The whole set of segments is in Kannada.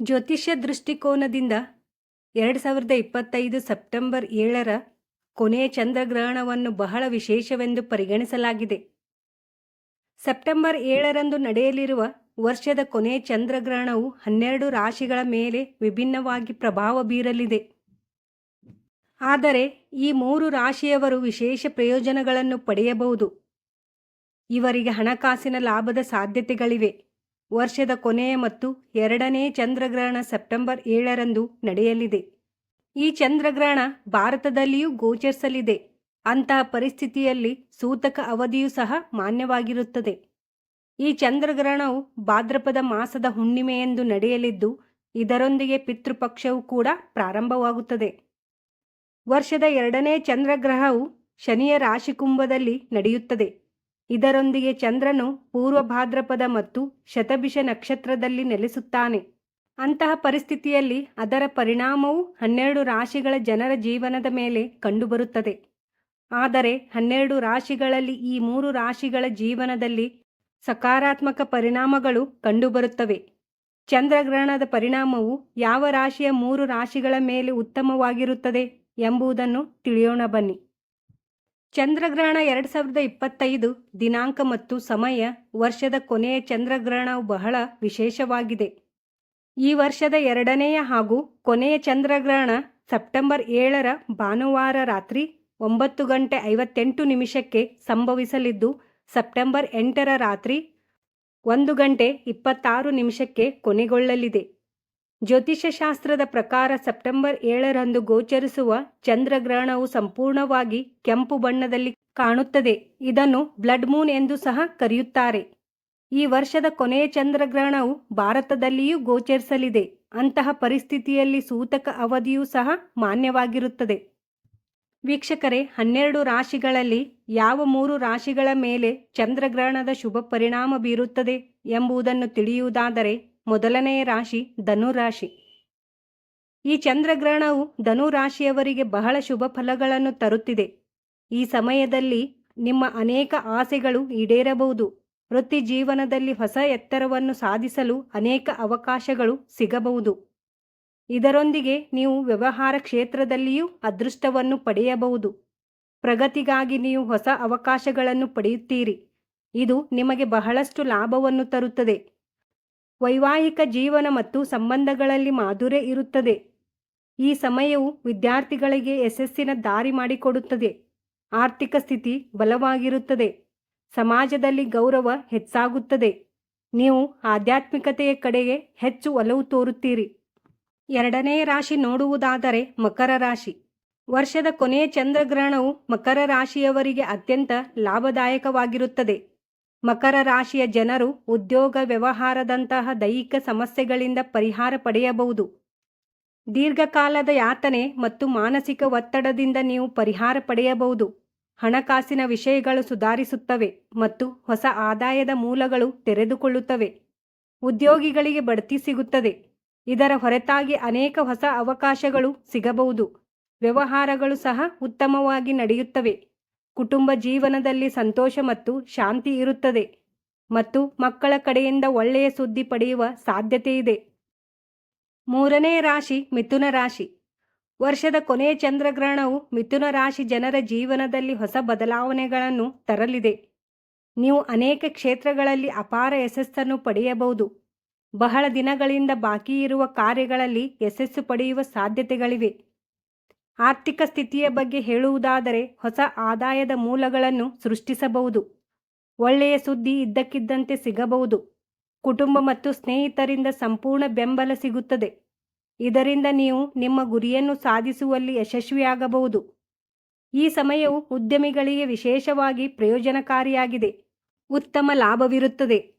ಜ್ಯೋತಿಷ್ಯ ದೃಷ್ಟಿಕೋನದಿಂದ ಎರಡು ಸಾವಿರದ ಇಪ್ಪತ್ತೈದು ಸೆಪ್ಟೆಂಬರ್ ಏಳರ ಕೊನೆಯ ಚಂದ್ರಗ್ರಹಣವನ್ನು ಬಹಳ ವಿಶೇಷವೆಂದು ಪರಿಗಣಿಸಲಾಗಿದೆ. ಸೆಪ್ಟೆಂಬರ್ ಏಳರಂದು ನಡೆಯಲಿರುವ ವರ್ಷದ ಕೊನೆಯ ಚಂದ್ರಗ್ರಹಣವು ಹನ್ನೆರಡು ರಾಶಿಗಳ ಮೇಲೆ ವಿಭಿನ್ನವಾಗಿ ಪ್ರಭಾವ ಬೀರಲಿದೆ. ಆದರೆ ಈ ಮೂರು ರಾಶಿಯವರು ವಿಶೇಷ ಪ್ರಯೋಜನಗಳನ್ನು ಪಡೆಯಬಹುದು. ಇವರಿಗೆ ಹಣಕಾಸಿನ ಲಾಭದ ಸಾಧ್ಯತೆಗಳಿವೆ. ವರ್ಷದ ಕೊನೆಯ ಮತ್ತು ಎರಡನೇ ಚಂದ್ರಗ್ರಹಣ ಸೆಪ್ಟೆಂಬರ್ ಏಳರಂದು ನಡೆಯಲಿದೆ. ಈ ಚಂದ್ರಗ್ರಹಣ ಭಾರತದಲ್ಲಿಯೂ ಗೋಚರಿಸಲಿದೆ. ಅಂತಹ ಪರಿಸ್ಥಿತಿಯಲ್ಲಿ ಸೂತಕ ಅವಧಿಯೂ ಸಹ ಮಾನ್ಯವಾಗಿರುತ್ತದೆ. ಈ ಚಂದ್ರಗ್ರಹಣವು ಭಾದ್ರಪದ ಮಾಸದ ಹುಣ್ಣಿಮೆಯೆಂದು ನಡೆಯಲಿದ್ದು, ಇದರೊಂದಿಗೆ ಪಿತೃಪಕ್ಷವು ಕೂಡ ಪ್ರಾರಂಭವಾಗುತ್ತದೆ. ವರ್ಷದ ಎರಡನೇ ಚಂದ್ರಗ್ರಹವು ಶನಿಯ ರಾಶಿಕುಂಭದಲ್ಲಿ ನಡೆಯುತ್ತದೆ. ಇದರೊಂದಿಗೆ ಚಂದ್ರನು ಪೂರ್ವ ಭಾದ್ರಪದ ಮತ್ತು ಶತಭಿಷ ನಕ್ಷತ್ರದಲ್ಲಿ ನೆಲೆಸುತ್ತಾನೆ. ಅಂತಹ ಪರಿಸ್ಥಿತಿಯಲ್ಲಿ ಅದರ ಪರಿಣಾಮವು ಹನ್ನೆರಡು ರಾಶಿಗಳ ಜನರ ಜೀವನದ ಮೇಲೆ ಕಂಡುಬರುತ್ತದೆ. ಆದರೆ ಹನ್ನೆರಡು ರಾಶಿಗಳಲ್ಲಿ ಈ ಮೂರು ರಾಶಿಗಳ ಜೀವನದಲ್ಲಿ ಸಕಾರಾತ್ಮಕ ಪರಿಣಾಮಗಳು ಕಂಡುಬರುತ್ತವೆ. ಚಂದ್ರಗ್ರಹಣದ ಪರಿಣಾಮವು ಯಾವ ರಾಶಿಯ ಮೂರು ರಾಶಿಗಳ ಮೇಲೆ ಉತ್ತಮವಾಗಿರುತ್ತದೆ ಎಂಬುದನ್ನು ತಿಳಿಯೋಣ ಬನ್ನಿ. ಚಂದ್ರಗ್ರಹಣ ಎರಡು ಸಾವಿರದ ಇಪ್ಪತ್ತೈದು ದಿನಾಂಕ ಮತ್ತು ಸಮಯ ವರ್ಷದ ಕೊನೆಯ ಚಂದ್ರಗ್ರಹಣವು ಬಹಳ ವಿಶೇಷವಾಗಿದೆ. ಈ ವರ್ಷದ ಎರಡನೆಯ ಹಾಗೂ ಕೊನೆಯ ಚಂದ್ರಗ್ರಹಣ ಸೆಪ್ಟೆಂಬರ್ ಏಳರ ಭಾನುವಾರ ರಾತ್ರಿ ಒಂಬತ್ತು ಗಂಟೆ ಐವತ್ತೆಂಟು ನಿಮಿಷಕ್ಕೆ ಸಂಭವಿಸಲಿದ್ದು, ಸೆಪ್ಟೆಂಬರ್ ಎಂಟರ ರಾತ್ರಿ ಒಂದು ಗಂಟೆ ಇಪ್ಪತ್ತಾರು ನಿಮಿಷಕ್ಕೆ ಕೊನೆಗೊಳ್ಳಲಿದೆ. ಜ್ಯೋತಿಷ್ಯಶಾಸ್ತ್ರದ ಪ್ರಕಾರ ಸೆಪ್ಟೆಂಬರ್ ಏಳರಂದು ಗೋಚರಿಸುವ ಚಂದ್ರಗ್ರಹಣವು ಸಂಪೂರ್ಣವಾಗಿ ಕೆಂಪು ಬಣ್ಣದಲ್ಲಿ ಕಾಣುತ್ತದೆ. ಇದನ್ನು ಬ್ಲಡ್ ಮೂನ್ ಎಂದು ಸಹ ಕರೆಯುತ್ತಾರೆ. ಈ ವರ್ಷದ ಕೊನೆಯ ಚಂದ್ರಗ್ರಹಣವು ಭಾರತದಲ್ಲಿಯೂ ಗೋಚರಿಸಲಿದೆ. ಅಂತಹ ಪರಿಸ್ಥಿತಿಯಲ್ಲಿ ಸೂತಕ ಅವಧಿಯೂ ಸಹ ಮಾನ್ಯವಾಗಿರುತ್ತದೆ. ವೀಕ್ಷಕರೇ, ಹನ್ನೆರಡು ರಾಶಿಗಳಲ್ಲಿ ಯಾವ ಮೂರು ರಾಶಿಗಳ ಮೇಲೆ ಚಂದ್ರಗ್ರಹಣದ ಶುಭ ಪರಿಣಾಮ ಬೀರುತ್ತದೆ ಎಂಬುದನ್ನು ತಿಳಿಯುವುದಾದರೆ ಮೊದಲನೆಯ ರಾಶಿ ಧನುರಾಶಿ ಈ ಚಂದ್ರಗ್ರಹಣವು ಧನುರಾಶಿಯವರಿಗೆ ಬಹಳ ಶುಭ ಫಲಗಳನ್ನು ತರುತ್ತಿದೆ. ಈ ಸಮಯದಲ್ಲಿ ನಿಮ್ಮ ಅನೇಕ ಆಸೆಗಳು ಈಡೇರಬಹುದು. ವೃತ್ತಿ ಜೀವನದಲ್ಲಿ ಹೊಸ ಎತ್ತರವನ್ನು ಸಾಧಿಸಲು ಅನೇಕ ಅವಕಾಶಗಳು ಸಿಗಬಹುದು. ಇದರೊಂದಿಗೆ ನೀವು ವ್ಯವಹಾರ ಕ್ಷೇತ್ರದಲ್ಲಿಯೂ ಅದೃಷ್ಟವನ್ನು ಪಡೆಯಬಹುದು. ಪ್ರಗತಿಗಾಗಿ ನೀವು ಹೊಸ ಅವಕಾಶಗಳನ್ನು ಪಡೆಯುತ್ತೀರಿ. ಇದು ನಿಮಗೆ ಬಹಳಷ್ಟು ಲಾಭವನ್ನು ತರುತ್ತದೆ. ವೈವಾಹಿಕ ಜೀವನ ಮತ್ತು ಸಂಬಂಧಗಳಲ್ಲಿ ಮಾಧುರ್ಯ ಇರುತ್ತದೆ. ಈ ಸಮಯವು ವಿದ್ಯಾರ್ಥಿಗಳಿಗೆ ಯಶಸ್ಸಿನ ದಾರಿ ಮಾಡಿಕೊಡುತ್ತದೆ. ಆರ್ಥಿಕ ಸ್ಥಿತಿ ಬಲವಾಗಿರುತ್ತದೆ. ಸಮಾಜದಲ್ಲಿ ಗೌರವ ಹೆಚ್ಚಾಗುತ್ತದೆ. ನೀವು ಆಧ್ಯಾತ್ಮಿಕತೆಯ ಕಡೆಗೆ ಹೆಚ್ಚು ಒಲವು ತೋರುತ್ತೀರಿ. ಎರಡನೇ ರಾಶಿ ನೋಡುವುದಾದರೆ ಮಕರ ರಾಶಿ. ವರ್ಷದ ಕೊನೆಯ ಚಂದ್ರಗ್ರಹಣವು ಮಕರ ರಾಶಿಯವರಿಗೆ ಅತ್ಯಂತ ಲಾಭದಾಯಕವಾಗಿರುತ್ತದೆ. ಮಕರ ರಾಶಿಯ ಜನರು ಉದ್ಯೋಗ ವ್ಯವಹಾರದಂತಹ ದೈಹಿಕ ಸಮಸ್ಯೆಗಳಿಂದ ಪರಿಹಾರ ಪಡೆಯಬಹುದು. ದೀರ್ಘಕಾಲದ ಯಾತನೆ ಮತ್ತು ಮಾನಸಿಕ ಒತ್ತಡದಿಂದ ನೀವು ಪರಿಹಾರ ಪಡೆಯಬಹುದು. ಹಣಕಾಸಿನ ವಿಷಯಗಳು ಸುಧಾರಿಸುತ್ತವೆ ಮತ್ತು ಹೊಸ ಆದಾಯದ ಮೂಲಗಳು ತೆರೆದುಕೊಳ್ಳುತ್ತವೆ. ಉದ್ಯೋಗಿಗಳಿಗೆ ಬಡ್ತಿ ಸಿಗುತ್ತದೆ. ಇದರ ಹೊರತಾಗಿ ಅನೇಕ ಹೊಸ ಅವಕಾಶಗಳು ಸಿಗಬಹುದು. ವ್ಯವಹಾರಗಳು ಸಹ ಉತ್ತಮವಾಗಿ ನಡೆಯುತ್ತವೆ. ಕುಟುಂಬ ಜೀವನದಲ್ಲಿ ಸಂತೋಷ ಮತ್ತು ಶಾಂತಿ ಇರುತ್ತದೆ ಮತ್ತು ಮಕ್ಕಳ ಕಡೆಯಿಂದ ಒಳ್ಳೆಯ ಸುದ್ದಿ ಪಡೆಯುವ ಸಾಧ್ಯತೆ ಇದೆ ಮೂರನೇ ರಾಶಿ ಮಿಥುನ ರಾಶಿ. ವರ್ಷದ ಕೊನೆಯ ಚಂದ್ರಗ್ರಹಣವು ಮಿಥುನ ರಾಶಿ ಜನರ ಜೀವನದಲ್ಲಿ ಹೊಸ ಬದಲಾವಣೆಗಳನ್ನು ತರಲಿದೆ. ನೀವು ಅನೇಕ ಕ್ಷೇತ್ರಗಳಲ್ಲಿ ಅಪಾರ ಯಶಸ್ಸನ್ನು ಪಡೆಯಬಹುದು. ಬಹಳ ದಿನಗಳಿಂದ ಬಾಕಿ ಇರುವ ಕಾರ್ಯಗಳಲ್ಲಿ ಯಶಸ್ಸು ಪಡೆಯುವ ಸಾಧ್ಯತೆಗಳಿವೆ. ಆರ್ಥಿಕ ಸ್ಥಿತಿಯ ಬಗ್ಗೆ ಹೇಳುವುದಾದರೆ ಹೊಸ ಆದಾಯದ ಮೂಲಗಳನ್ನು ಸೃಷ್ಟಿಸಬಹುದು. ಒಳ್ಳೆಯ ಸುದ್ದಿ ಇದ್ದಕ್ಕಿದ್ದಂತೆ ಸಿಗಬಹುದು. ಕುಟುಂಬ ಮತ್ತು ಸ್ನೇಹಿತರಿಂದ ಸಂಪೂರ್ಣ ಬೆಂಬಲ ಸಿಗುತ್ತದೆ. ಇದರಿಂದ ನೀವು ನಿಮ್ಮ ಗುರಿಯನ್ನು ಸಾಧಿಸುವಲ್ಲಿ ಯಶಸ್ವಿಯಾಗಬಹುದು. ಈ ಸಮಯವು ಉದ್ಯಮಿಗಳಿಗೆ ವಿಶೇಷವಾಗಿ ಪ್ರಯೋಜನಕಾರಿಯಾಗಿದೆ. ಉತ್ತಮ ಲಾಭವಿರುತ್ತದೆ.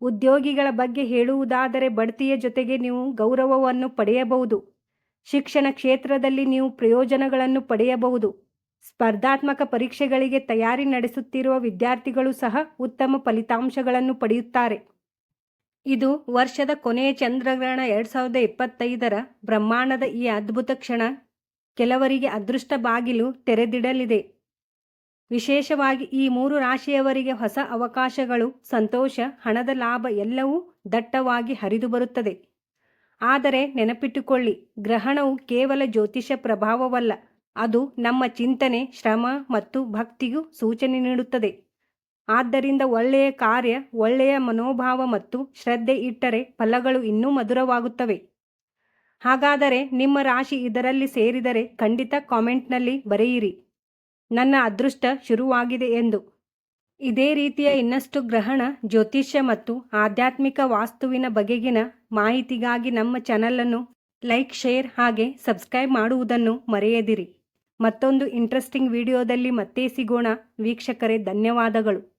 ಉದ್ಯೋಗಿಗಳ ಬಗ್ಗೆ ಹೇಳುವುದಾದರೆ ಬಡ್ತಿಯ ಜೊತೆಗೆ ನೀವು ಗೌರವವನ್ನು ಪಡೆಯಬಹುದು. ಶಿಕ್ಷಣ ಕ್ಷೇತ್ರದಲ್ಲಿ ನೀವು ಪ್ರಯೋಜನಗಳನ್ನು ಪಡೆಯಬಹುದು. ಸ್ಪರ್ಧಾತ್ಮಕ ಪರೀಕ್ಷೆಗಳಿಗೆ ತಯಾರಿ ನಡೆಸುತ್ತಿರುವ ವಿದ್ಯಾರ್ಥಿಗಳು ಸಹ ಉತ್ತಮ ಫಲಿತಾಂಶಗಳನ್ನು ಪಡೆಯುತ್ತಾರೆ. ಇದು ವರ್ಷದ ಕೊನೆಯ ಚಂದ್ರಗ್ರಹಣ ಎರಡು ಸಾವಿರದ ಇಪ್ಪತ್ತೈದರ ಬ್ರಹ್ಮಾಂಡದ ಈ ಅದ್ಭುತ ಕ್ಷಣ ಕೆಲವರಿಗೆ ಅದೃಷ್ಟ ಬಾಗಿಲು ತೆರೆದಿಡಲಿದೆ. ವಿಶೇಷವಾಗಿ ಈ ಮೂರು ರಾಶಿಯವರಿಗೆ ಹೊಸ ಅವಕಾಶಗಳು, ಸಂತೋಷ, ಹಣದ ಲಾಭ ಎಲ್ಲವೂ ದಟ್ಟವಾಗಿ ಹರಿದು ಬರುತ್ತದೆ ಆದರೆ ನೆನಪಿಟ್ಟುಕೊಳ್ಳಿ, ಗ್ರಹಣವು ಕೇವಲ ಜ್ಯೋತಿಷ ಪ್ರಭಾವವಲ್ಲ, ಅದು ನಮ್ಮ ಚಿಂತನೆ, ಶ್ರಮ ಮತ್ತು ಭಕ್ತಿಗೂ ಸೂಚನೆ ನೀಡುತ್ತದೆ. ಆದ್ದರಿಂದ ಒಳ್ಳೆಯ ಕಾರ್ಯ, ಒಳ್ಳೆಯ ಮನೋಭಾವ ಮತ್ತು ಶ್ರದ್ಧೆ ಇಟ್ಟರೆ ಫಲಗಳು ಇನ್ನೂ ಮಧುರವಾಗುತ್ತವೆ. ಹಾಗಾದರೆ ನಿಮ್ಮ ರಾಶಿ ಇದರಲ್ಲಿ ಸೇರಿದರೆ ಖಂಡಿತ ಕಾಮೆಂಟ್ನಲ್ಲಿ ಬರೆಯಿರಿ. ನನ್ನ ಅದೃಷ್ಟ ಶುರುವಾಗಿದೆ ಎಂದು. ಇದೇ ರೀತಿಯ ಇನ್ನಷ್ಟು ಗ್ರಹಣ, ಜ್ಯೋತಿಷ್ಯ ಮತ್ತು ಆಧ್ಯಾತ್ಮಿಕ ವಾಸ್ತುವಿನ ಬಗೆಗಿನ ಮಾಹಿತಿಗಾಗಿ ನಮ್ಮ ಚಾನಲನ್ನು ಲೈಕ್, ಶೇರ್ ಹಾಗೆ ಸಬ್ಸ್ಕ್ರೈಬ್ ಮಾಡುವುದನ್ನು ಮರೆಯದಿರಿ. ಮತ್ತೊಂದು ಇಂಟ್ರೆಸ್ಟಿಂಗ್ ವಿಡಿಯೋದಲ್ಲಿ ಮತ್ತೆ ಸಿಗೋಣ. ವೀಕ್ಷಕರೇ, ಧನ್ಯವಾದಗಳು.